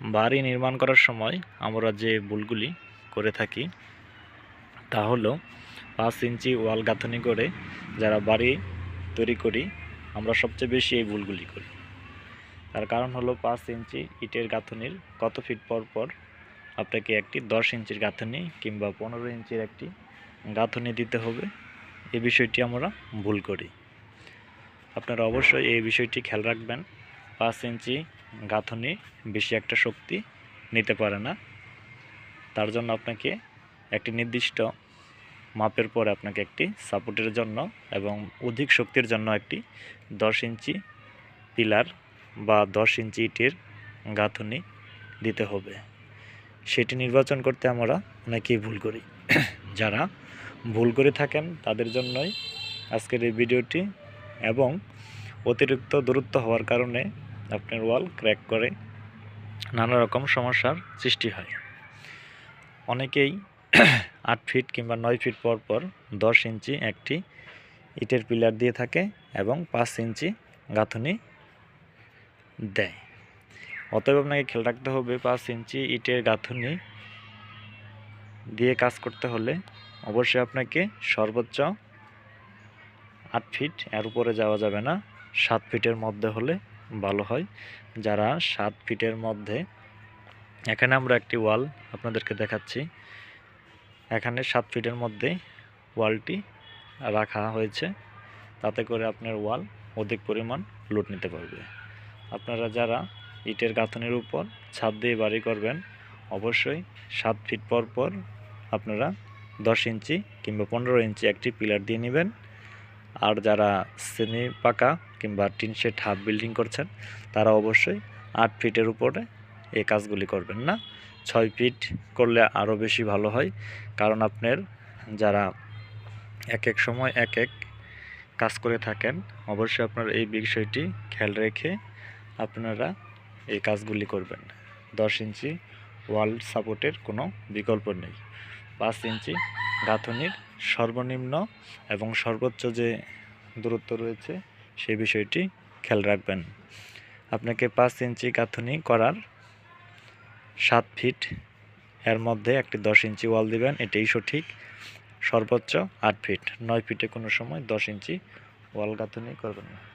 বাড়ি নির্মাণ করার সময় আমরা যে ভুলগুলি করে থাকি, তা হলো পাঁচ ইঞ্চি ওয়াল গাঁথনি করে যারা বাড়ি তৈরি করি, আমরা সবচেয়ে বেশি এই ভুলগুলি করি। তার কারণ হলো পাঁচ ইঞ্চি ইটের গাঁথনির কত ফিট পর পর আপনাকে একটি দশ ইঞ্চির গাঁথনি কিংবা পনেরো ইঞ্চির একটি গাঁথনি দিতে হবে এই বিষয়টি আমরা ভুল করি। আপনারা অবশ্যই এই বিষয়টি খেয়াল রাখবেন। পাঁচ ইঞ্চি গাঁথনি বেশি একটা শক্তি নিতে পারে না। তার জন্য আপনাকে একটি নির্দিষ্ট মাপের পরে আপনাকে একটি সাপোর্টের জন্য এবং অধিক শক্তির জন্য একটি দশ ইঞ্চি পিলার বা দশ ইঞ্চি ইটের গাঁথনি দিতে হবে। সেটি নির্বাচন করতে আমরা অনেকেই ভুল করি। যারা ভুল করে থাকেন, তাদের জন্যই আজকের এই ভিডিওটি এবং অতিরিক্ত দূরত্ব হওয়ার কারণে আপনার ওয়াল ক্র্যাক করে নানা রকম সমস্যার সৃষ্টি হয়। অনেকেই আট ফিট কিংবা নয় ফিট পর পর দশ ইঞ্চি একটি ইটের পিলার দিয়ে থাকে এবং পাঁচ ইঞ্চি গাঁথনি দেয়। অতএব আপনাকে খেয়াল রাখতে হবে, পাঁচ ইঞ্চি ইটের গাঁথনি দিয়ে কাজ করতে হলে অবশ্যই আপনাকে সর্বোচ্চ আট ফিট এর উপরে যাওয়া যাবে না। সাত ফিটের মধ্যে হলে ভালো হয়। যারা সাত ফিটের মধ্যে, এখানে আমরা একটি ওয়াল আপনাদেরকে দেখাচ্ছি। এখানে সাত ফিটের মধ্যে ওয়ালটি রাখা হয়েছে। তাতে করে আপনার ওয়াল অধিক পরিমাণ লোড নিতে পারবে। আপনারা যারা ইটের গাঁথনির উপর ছাদ দিয়ে বাড়ি করবেন, অবশ্যই সাত ফিট পর পর আপনারা দশ ইঞ্চি কিংবা পনেরো ইঞ্চি একটি পিলার দিয়ে নেবেন। আর যারা সেমি পাকা কিংবা টিন শেড হাফ বিল্ডিং করছেন, তারা অবশ্যই আট ফিটের উপরে এই কাজগুলি করবেন না। ছয় ফিট করলে আরও বেশি ভালো হয়, কারণ আপনার যারা এক এক সময় এক এক কাজ করে থাকেন, অবশ্যই আপনার এই বিষয়টি খেয়াল রেখে আপনারা এই কাজগুলি করবেন। দশ ইঞ্চি ওয়াল সাপোর্টের কোনো বিকল্প নেই। পাঁচ ইঞ্চি গাঁথনির সর্বনিম্ন এবং সর্বোচ্চ যে দূরত্ব রয়েছে সেই বিষয়টি খেয়াল রাখবেন। আপনাকে পাঁচ ইঞ্চি গাঁথনি করার সাত ফিট এর মধ্যে একটি দশ ইঞ্চি ওয়াল দিবেন, এটাই সঠিক। সর্বোচ্চ আট ফিট, নয় ফিটে কোনো সময় দশ ইঞ্চি ওয়াল গাঁথনি করবেন না।